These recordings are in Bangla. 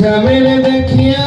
শ্যামের দেখিয়া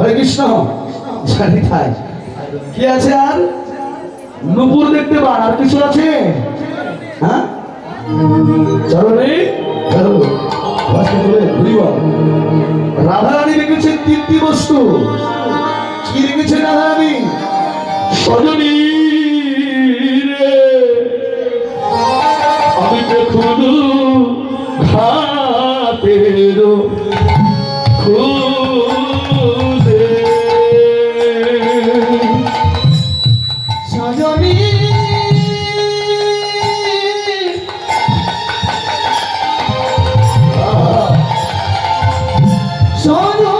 হরে কৃষ্ণ, জানি তাই। কি আছে আর? নুপুর দেখতে পান, আর কিছু আছে? হ্যাঁ? চলো রে চলো রাধারানী রেখেছেন তিনটি বস্তু। কি রেখেছেন রাধারানী? সজনী। Choro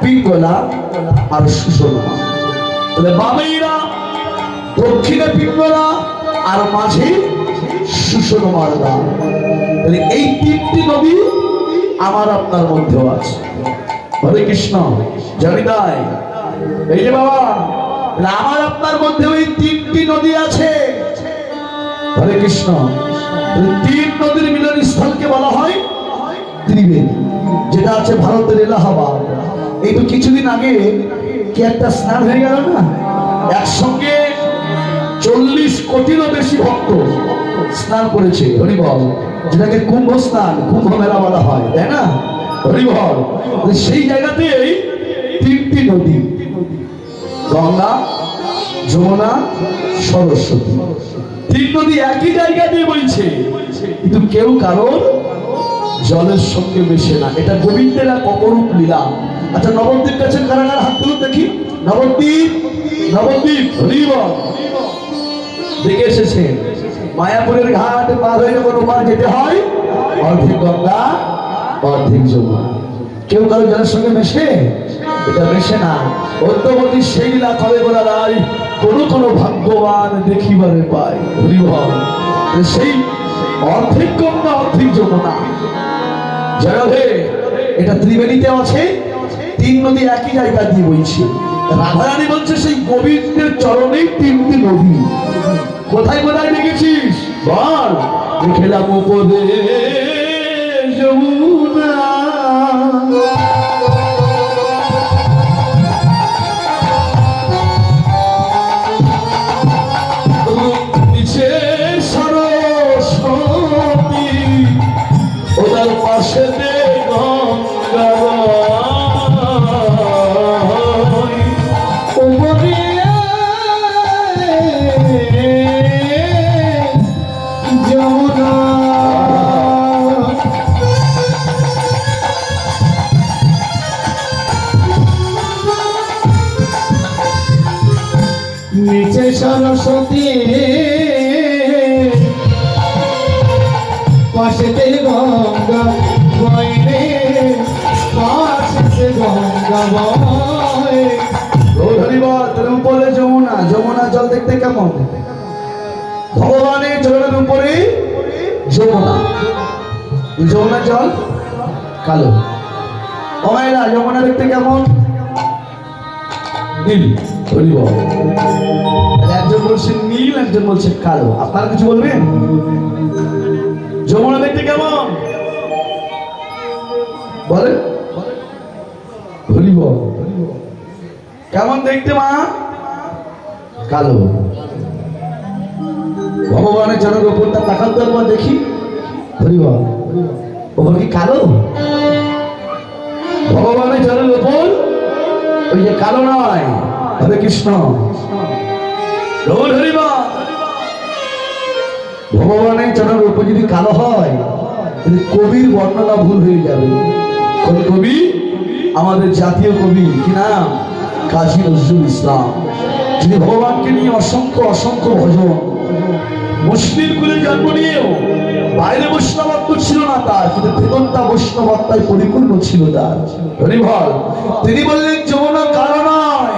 পিঙ্গলা আর সুষমা তাহলে বামে ইরা দক্ষিণে পিঙ্গলা আর মাঝে সুষমার দাম তাহলে এই তিনটি নদী আমার আপনার মধ্যেও আছে। হরে কৃষ্ণ, জানি তাই। এই যে বাবা আমার আপনার মধ্যে ওই তিনটি নদী আছে। হরে কৃষ্ণ তিন নদীর মিলন স্থলকে বলা হয় ত্রিবেণী, যেটা আছে ভারতের এলাহাবাদ। এই কিছুদিন আগে কি একটা স্নান হয়ে গেল না? একসঙ্গে চল্লিশ কোটিরও বেশি ভক্ত স্নান করেছে, হরিবল। যেটাকে কুম্ভ স্নান, কুম্ভ মেলা বলা হয়, তাই না? হরিবল। সেই জায়গাতেই তিনটি নদী, গঙ্গা, যমুনা, সরস্বতী। তিন নদী একই জায়গা দিয়ে বইছে, কিন্তু কেউ কারোর জলের সঙ্গে মেশে না। এটা গোবিন্দের এক অপরূপ লীলা। আচ্ছা নবদ্বীপ কাছে কারাগার হাত তুলুন দেখি। নবদ্বীপ নবদ্বীপ হরিব দেখে এসেছেন মায়াপুরের ঘাট পার হয়ে কোনো ওপার যেতে হয়। অর্ধেক গঙ্গা, অর্ধেক যমুনা। কেউ কারও জলের সঙ্গে মেশে? এটা মেশে না। অদ্যবতী সেই না করে বলা রায়? কোন কোন ভাগ্যবান দেখিবারে পায়। হরিভল সেই অর্ধেক গঙ্গা, অর্ধেক যমুনা। জয়ধে এটা ত্রিবেণীতে আছে। তিন নদী একই জায়গা দিয়ে বইছে। রাধারানী বলছে, সেই গোবিন্দের চরণে তিনটি নদী। কোথায় কোথায় দেখেছিস? বল। দেখেলাম উপদেশ যমুনা। কেমন ভগবানের জলের উপরে যমুনা। যমুনা জল কালো। অমায়রা, যমুনা দেখতে কেমন? নীল একজন বলছে নীল, একজন বলছে কালো। আপনারা কিছু বলবেন? যমুনা দেখতে কেমন? বলেন। হরি কেমন দেখতে মা? কালো। ভগবানের জনের উপরটা তাকাল তো একবার দেখি। হরি বল ওপর কি কালো? ভগবানের জনের উপর? ওই যে কালো নয় হরে কৃষ্ণ। ভগবানের জনের উপর যদি কালো হয়, তাহলে কবির বর্ণনা ভুল হয়ে যাবে। কোন কবি? আমাদের জাতীয় কবি, কি নাম? কাজী নজরুল ইসলাম। যিনি ভগবানকে নিয়ে অসংখ্য অসংখ্য ভজন মুসলিম কুলে জন্ম নিয়েও বাইরে বৈষ্ণবত্ব ছিল না তার, কিন্তু ভেতরটা বৈষ্ণবত্তায় পরিপূর্ণ ছিল তার। হরিভর তিনি বললেন, যমুনা কারণ নয়।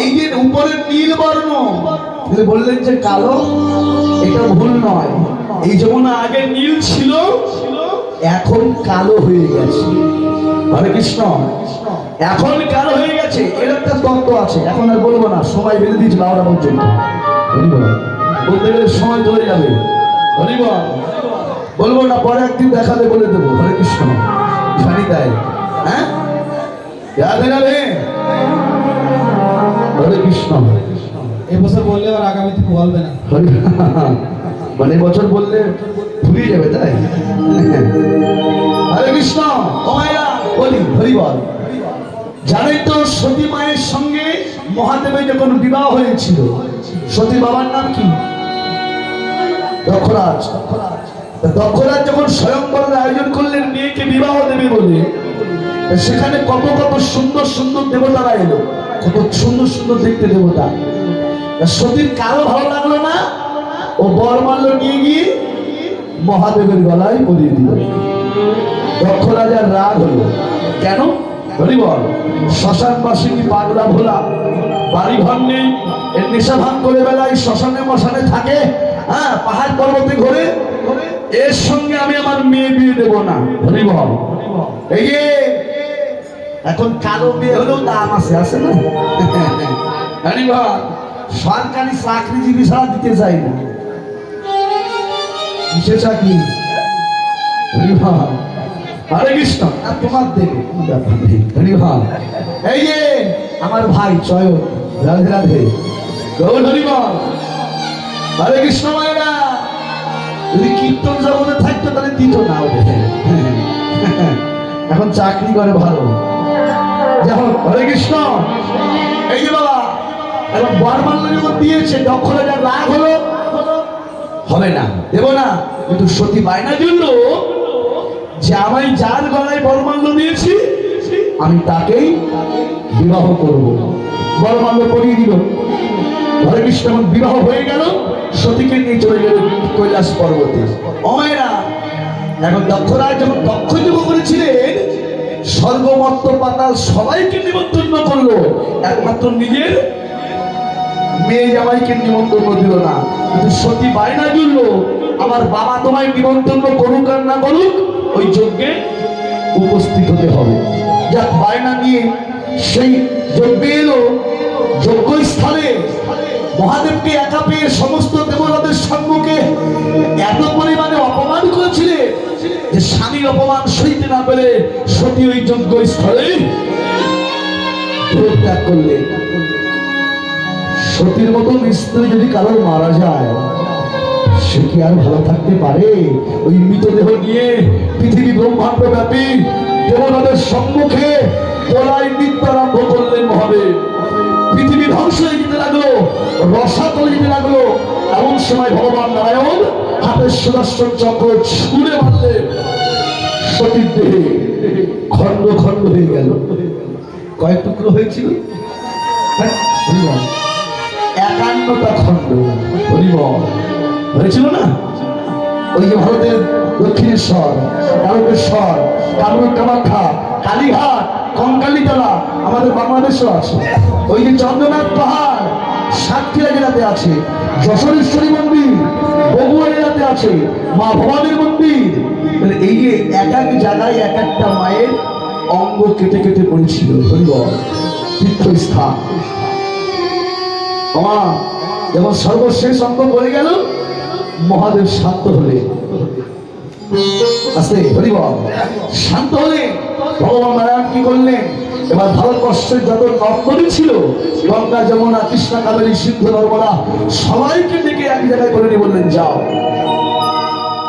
এই যে উপরের নীল বর্ণ বললেন যে কালো, এটা ভুল নয়। এই যমুনা আগে নীল ছিল, এখন কালো হয়ে গেছে। হরে কৃষ্ণ এখন কালো হয়ে গেছে, এর একটা তত্ত্ব আছে। এখন আর বলব না, সময় বেঁধে দিয়েছে বারোটা পর্যন্ত। বলতে গেলে সময় চলে যাবে। হরিবল বলব না, পরে একদিন দেখালে বলে দেবো। হরে কৃষ্ণ জানি তাই। হ্যাঁ? রাধে রাধে হরে কৃষ্ণ। এবছর বললে আর আগামীতে বলবে না। মানে বছর বললে ভুলিয়ে যাবে তাই? হরে কৃষ্ণ। ও মায়েরা বলি হরি বল। জানেন তো সতী মায়ের সঙ্গে মহাদেবের যখন বিবাহ হয়েছিল সতী বাবার নাম কি? দক্ষরাজ। দক্ষরাজ যখন স্বয়ংবরের আয়োজন করলেন মেয়েকে বিবাহ দেবে বলে সেখানে কত কত সুন্দর সুন্দর দেবতারা এলো। কত সুন্দর সুন্দর দেখতে দেবতা। সতীর কারও ভালো লাগল না? ও বর বরমাল্য নিয়ে গিয়ে মহাদেবের গলায় পরিয়ে দিল। দক্ষ রাজার রাগ হলো। কেন? হরি বল শ্মশান বাসিনী পাগলা ভোলা? বাড়ি ঘর নেই, এর নেশা ভাঙ করে বেলায় শ্মশানে মশানে থাকে। হ্যাঁ পাহাড় পর্বতে ঘোরে। এর সঙ্গে আমি আমার মেয়ে বিয়ে দেবো না। হরি বল, এই এখন কালো বিয়ে হলেও দাম আছে আছে না? সরকারি চাকরিজীবী ছাড়া দিতে চাই না। চাকরি কৃষ্ণ। আর তোমার দেবে কোনো ব্যাপার? নেই হরি এই যে আমার ভাই চয় রাধে রাধে। গৌর হরি বল হরে কৃষ্ণ মায়েরা। যদি কীর্তন জগতে থাকতো তাহলে দিত না ওদের। এখন চাকরি করে ভালো। যেমন হরে কৃষ্ণ, এই যে বাবা যখন দিয়েছে দক্ষ রাগ হলো, হবে না না, কিন্তু সতী বায়না জন্য যে আমায় যার গলায় বরমাল্য দিয়েছি, আমি তাকেই বিবাহ করব। বরমাল্য পরিয়ে দিল। হরে কৃষ্ণ বিবাহ হয়ে গেল, সতীকে নিয়ে চলে গেল কৈলাস পর্বতে। অমেরা এখন দক্ষরাজ যখন দক্ষযুগ করেছিলেন স্বর্গমত্ত পাতাল সবাইকে নিমন্ত্রণ করল। একমাত্র নিজের মেয়ে জামাইকে নিমন্ত্রণ দিল না। কিন্তু সতী বায়না জুড়ল, আমার বাবা তোমায় নিমন্ত্রণ করুক আর না করুক, ওই যজ্ঞে উপস্থিত হতে হবে। যাক, বায়না নিয়ে সেই যজ্ঞে এলো। যজ্ঞস্থলে মহাদেবকে একা পেয়ে সমস্ত দেবতাদের সম্মুখে এত পরিমাণে অপমান করেছিলেন যে স্বামীর অপমান সইতে না পেরে সতী ওই যজ্ঞস্থলে ত্যাগ করলেন সতীর মতন স্ত্রী যদি কারোর মারা যায়, সে কি আর ভালো থাকতে পারে? ওই মৃতদেহ নিয়ে পৃথিবী ব্রহ্মাণ্ড ব্যাপী দেবতাদের সম্মুখে তোলাই নৃত্য আরম্ভ করলেন মহাদেব। পৃথিবী ধ্বংস হয়ে যেতে লাগল, রসা চলে যেতে লাগল। এমন সময় ভগবান নারায়ণ হাতের সুদর্শন চক্র ছুঁড়ে মারলেন। সতীর দেহে খণ্ড খণ্ড হয়ে গেল। কয়েক টুকরো হয়েছিল? হ্যাঁ। একান্নটা খণ্ড। হরিবল। হয়েছিল না? ওই যে ভারতের দক্ষিণেশ্বর তারকেশ্বর কামরূপ কামাখ্যা, কালীঘাট, কঙ্কালীতলা, আমাদের বাংলাদেশও আছে। ওই যে চন্দ্রনাথ পাহাড়, সাতক্ষীরা জেলাতে আছে, যশোরেশ্বরী মন্দির, বগুড়া জেলাতে আছে, মা ভবানীর মন্দির তাহলে এই যে এক এক জায়গায় এক একটা মায়ের অঙ্গ কেটে কেটে পড়েছিল তীর্থস্থান। যেমন সর্বশেষ অঙ্গ বলে গেল, মহাদেব শান্ত হলে। আস্তে, হরিবল, শান্ত হলে। ভগবান নারায়ণ কি করলেন? এবার ভারতবর্ষের যত নদী ছিল, গঙ্গা, যমুনা, কৃষ্ণা, কাবেরী, সিন্ধু, নর্মদা, সবাইকে ডেকে এক জায়গায় করে নিয়ে বললেন, যাও।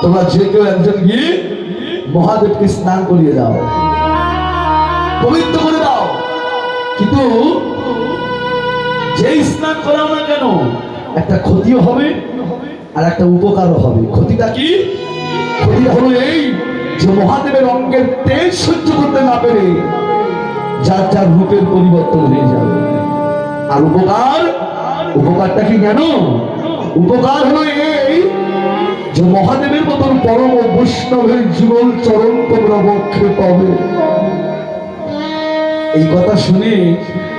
তোমরা যে কেউ একজন গিয়ে মহাদেবকে স্নান করিয়ে দাও। পবিত্র করে দাও। কিন্তু যেই স্নান করাও না কেন, একটা ক্ষতিও হবে আর একটা উপকারও হবে। ক্ষতিটা কি? ক্ষতিটা হলো এই যে মহাদেবের অঙ্গের তেজ সহ্য করতে না পেরে যার যার রূপের পরিবর্তন হয়ে যাবে। আর উপকার? উপকারটা কি জানো? উপকার হলো এই যে মহাদেবের মতন পরম বৈষ্ণবের জীবন চরণ তোমরা বক্ষে পাবে এই কথা শুনে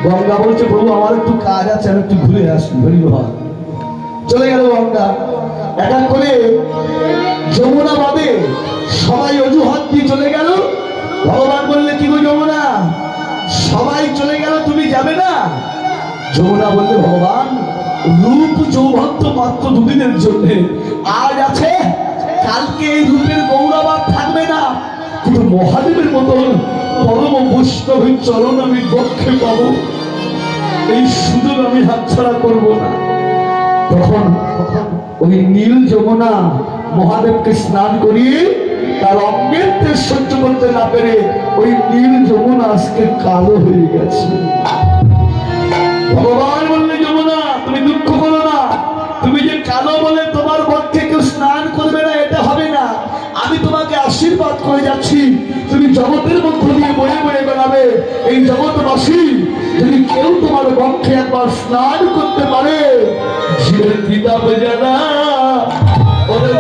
গঙ্গা বলছে, প্রভু, আমার একটু কাজ আছে, আমি একটু ঘুরে আসি, হরি ভগবান চলে গেল গঙ্গা। এক এক করে যমুনা বাদে সবাই অজুহাত দিয়ে চলে গেল। ভগবান বললে, কি গো যমুনা? সবাই চলে গেল, তুমি যাবে না? যমুনা বললে, ভগবান রূপ যৌভক্ত মাত্র দুদিনের জন্য। আজ আছে, কালকে এই রূপের গৌরব আর থাকবে না। কিন্তু মহাদেবের মতন পরম বৈষ্ণবের চরণ আমি বক্ষে পাবো। এই সুযোগ আমি হাতছাড়া করব না। তখন ওই নীল যমুনা মহাদেবকে স্নান করিয়ে তার অঙ্গের তেজ সহ্য করতে না পেরে ওই নীল যমুনা আজকে কালো হয়ে গেছে। ভগবান বললে যমুনা তুমি দুঃখ করো না কালো বলে তোমার পক্ষে কেউ স্নান করবে না? এটা হবে না। আমি তোমাকে আশীর্বাদ করে যাচ্ছি। তুমি জগতের মধ্য দিয়ে বয়ে বয়ে বেড়াবে। এই জগৎবাসী, যদি কেউ তোমার পক্ষে একবার স্নান করতে পারে, জীবের পিতা জানা ওরা